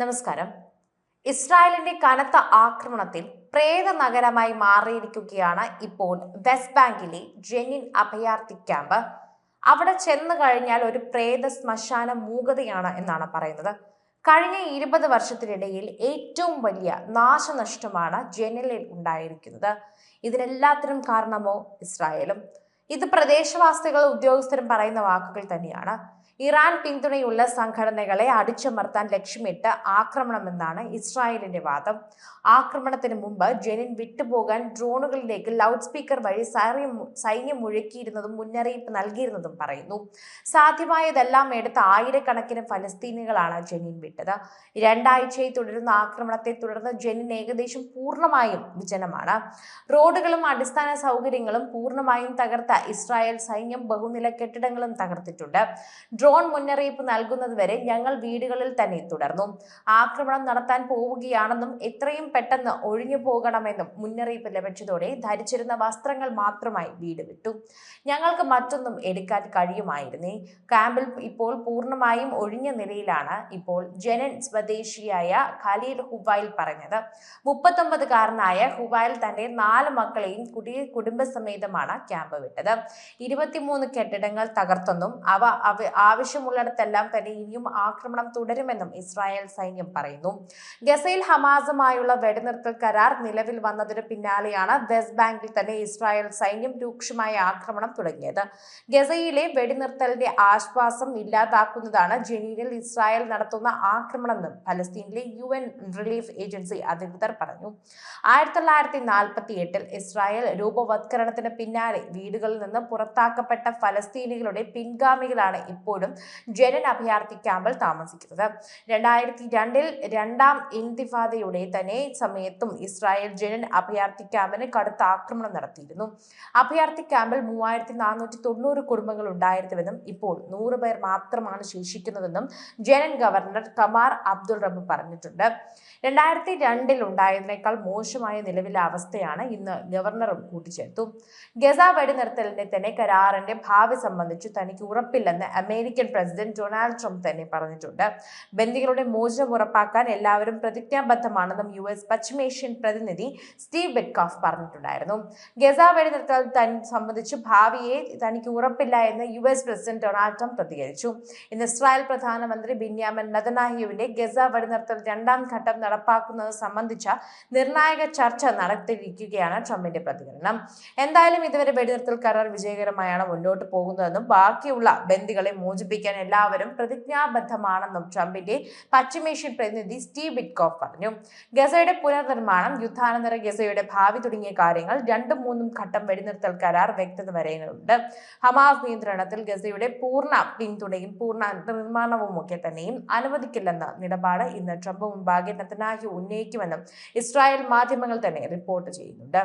നമസ്കാരം. ഇസ്രായേലിന്റെ കനത്ത ആക്രമണത്തിൽ പ്രേത നഗരമായി മാറിയിരിക്കുകയാണ് ഇപ്പോൾ വെസ്റ്റ് ബാങ്കിലെ ജെനിൻ അഭയാർത്ഥി ക്യാമ്പ്. അവിടെ ചെന്നു കഴിഞ്ഞാൽ ഒരു പ്രേത ശ്മശാന മൂകതയാണ് എന്നാണ് പറയുന്നത്. കഴിഞ്ഞ ഇരുപത് വർഷത്തിനിടയിൽ ഏറ്റവും വലിയ നാശനഷ്ടമാണ് ജെനിലിൽ ഉണ്ടായിരിക്കുന്നത്. ഇതിനെല്ലാത്തിനും കാരണമോ ഇസ്രായേലും? ഇത് പ്രദേശവാസികൾ ഉദ്യോഗസ്ഥരും പറയുന്ന വാക്കുകൾ തന്നെയാണ്. ഇറാൻ പിന്തുണയുള്ള സംഘടനകളെ അടിച്ചമർത്താൻ ലക്ഷ്യമിട്ട് ആക്രമണമെന്നാണ് ഇസ്രായേലിന്റെ വാദം. ആക്രമണത്തിന് മുമ്പ് ജെനിൻ വിട്ടുപോകാൻ ഡ്രോണുകളിലേക്ക് ലൗഡ് സ്പീക്കർ വഴി സൈന്യം മുഴക്കിയിരുന്നതും മുന്നറിയിപ്പ് നൽകിയിരുന്നതും പറയുന്നു. സാധ്യമായതെല്ലാം എടുത്ത് ആയിരക്കണക്കിന് ഫലസ്തീനുകളാണ് ജെനിൻ വിട്ടത്. രണ്ടാഴ്ചയായി തുടരുന്ന ആക്രമണത്തെ തുടർന്ന് ജെനിൻ ഏകദേശം പൂർണമായും വിജനമാണ്. റോഡുകളും അടിസ്ഥാന സൗകര്യങ്ങളും പൂർണമായും തകർത്ത ഇസ്രായേൽ സൈന്യം ബഹുനില കെട്ടിടങ്ങളും തകർത്തിട്ടുണ്ട്. ഡ്രോൺ മുന്നറിയിപ്പ് നൽകുന്നതുവരെ ഞങ്ങൾ വീടുകളിൽ തന്നെ തുടർന്നു. ആക്രമണം നടത്താൻ പോവുകയാണെന്നും എത്രയും പെട്ടെന്ന് ഒഴിഞ്ഞു പോകണമെന്നും മുന്നറിയിപ്പ് ലഭിച്ചതോടെ ധരിച്ചിരുന്ന വസ്ത്രങ്ങൾ മാത്രമായി വീട് വിട്ടു. ഞങ്ങൾക്ക് മറ്റൊന്നും എടുക്കാൻ കഴിയുമായിരുന്നേ. ക്യാമ്പിൽ ഇപ്പോൾ പൂർണമായും ഒഴിഞ്ഞ നിലയിലാണ് ഇപ്പോൾ ജനൻ സ്വദേശിയായ ഖലീൽ ഹുബായിൽ പറഞ്ഞത്. മുപ്പത്തൊമ്പതുകാരനായ ഹുബായിൽ തന്റെ നാല് മക്കളെയും കുടി കുടുംബസമേതമാണ് ക്യാമ്പ് വിട്ടത്. ഇരുപത്തിമൂന്ന് കെട്ടിടങ്ങൾ തകർത്തെന്നും അവ ആവശ്യമുള്ളിടത്തെല്ലാം തന്നെ ഇനിയും ആക്രമണം തുടരുമെന്നും ഇസ്രായേൽ സൈന്യം പറയുന്നു. ഗസയിൽ ഹമാസുമായുള്ള വെടിനിർത്തൽ കരാർ നിലവിൽ വന്നതിന് പിന്നാലെയാണ് വെസ്റ്റ് ബാങ്കിൽ തന്നെ ഇസ്രായേൽ സൈന്യം രൂക്ഷമായ ആക്രമണം തുടങ്ങിയത്. ഗസയിലെ വെടിനിർത്തലിന്റെ ആശ്വാസം ഇല്ലാതാക്കുന്നതാണ് ജനീനിൽ ഇസ്രായേൽ നടത്തുന്ന ആക്രമണമെന്നും ഫലസ്തീനിലെ യു എൻ റിലീഫ് ഏജൻസി അധികൃതർ പറഞ്ഞു. ആയിരത്തി തൊള്ളായിരത്തി നാൽപ്പത്തി എട്ടിൽ ഇസ്രായേൽ രൂപവത്കരണത്തിന് പിന്നാലെ വീടുകളിൽ നിന്ന് പുറത്താക്കപ്പെട്ട ഫലസ്തീനികളുടെ പിൻഗാമികളാണ് ഇപ്പോഴും ജനൻ അഭയാർത്ഥി ക്യാമ്പിൽ താമസിക്കുന്നത്. രണ്ടായിരത്തി രണ്ടിൽ രണ്ടാം ഇന്തിഫാദയുടെ തന്നെ സമയത്തും ഇസ്രായേൽ ജനൻ അഭയാർത്ഥി ക്യാമ്പിന് കടുത്ത ആക്രമണം നടത്തിയിരുന്നു. അഭയാർത്ഥി ക്യാമ്പിൽ മൂവായിരത്തി നാനൂറ്റി തൊണ്ണൂറ് കുടുംബങ്ങൾ ഉണ്ടായിരുന്നുവെന്നും ഇപ്പോൾ നൂറ് പേർ മാത്രമാണ് ശേഷിക്കുന്നതെന്നും ജനൻ ഗവർണർ കമാർ അബ്ദുൾ റബ്ബ് പറഞ്ഞിട്ടുണ്ട്. രണ്ടായിരത്തി രണ്ടിൽ ഉണ്ടായതിനേക്കാൾ മോശമായ നിലവിലെ അവസ്ഥയാണ് ഇന്ന് ഗവർണറും കൂട്ടിച്ചേർത്തു. ഗസ വെടിനിർത്തലിന്റെ തന്നെ കരാറിന്റെ ഭാവി സംബന്ധിച്ച് തനിക്ക് ഉറപ്പില്ലെന്ന് അമേരിക്കൻ പ്രസിഡന്റ് ഡൊണാൾഡ് ട്രംപ് തന്നെ പറഞ്ഞിട്ടുണ്ട്. ബന്ദികളുടെ മോചനം ഉറപ്പാക്കാൻ എല്ലാവരും പ്രതിജ്ഞാബദ്ധമാണെന്നും യു എസ് പശ്ചിമേഷ്യൻ പ്രതിനിധി സ്റ്റീവ് ബെറ്റ്കോഫ് പറഞ്ഞിട്ടുണ്ടായിരുന്നു. ഗസ വെടിനിർത്തൽ സംബന്ധിച്ച് ഭാവിയെ തനിക്ക് ഉറപ്പില്ല എന്ന് U S president Donald Trump പ്രതികരിച്ചു. ഇന്ന് ഇസ്രായേൽ പ്രധാനമന്ത്രി ബിന്യാമൻ നദനാഹിയുവിന്റെ ഗസ വെടിനിർത്തൽ രണ്ടാം ഘട്ടം നടപ്പാക്കുന്നത് സംബന്ധിച്ച നിർണായക ചർച്ച നടത്തിയിരിക്കുകയാണ് ട്രംപിന്റെ പ്രതികരണം. എന്തായാലും ഇതുവരെ വെടിനിർത്തൽ കരാർ വിജയകരമായാണ് മുന്നോട്ട് പോകുന്നതെന്നും ബാക്കിയുള്ള ബന്ധികളെ മോചിപ്പിക്കാൻ എല്ലാവരും പ്രതിജ്ഞാബദ്ധമാണെന്നും ട്രംപിന്റെ പശ്ചിമേഷ്യൻ പ്രതിനിധി സ്റ്റീവ് ബിറ്റ്കോഫ് പറഞ്ഞു. ഗസയുടെ പുനർനിർമ്മാണം യുദ്ധാനന്തര ഗസയുടെ ഭാവി തുടങ്ങിയ കാര്യങ്ങൾ രണ്ടും മൂന്നും ഘട്ടം വെടിനിർത്തൽ കരാർ വ്യക്തത വരെയുണ്ട്. ഹമാസ് നിയന്ത്രണത്തിൽ ഗസയുടെ പൂർണ പിന്തുണയും പൂർണ നിർമ്മാണവും ഒക്കെ തന്നെയും അനുവദിക്കില്ലെന്ന നിലപാട് ഇന്ന് ട്രംപ് മുൻപാകെ നെതന്യാഹു ഉന്നയിക്കുമെന്നും ഇസ്രായേൽ മാധ്യമങ്ങൾ തന്നെ റിപ്പോർട്ട് ചെയ്യുന്നുണ്ട്.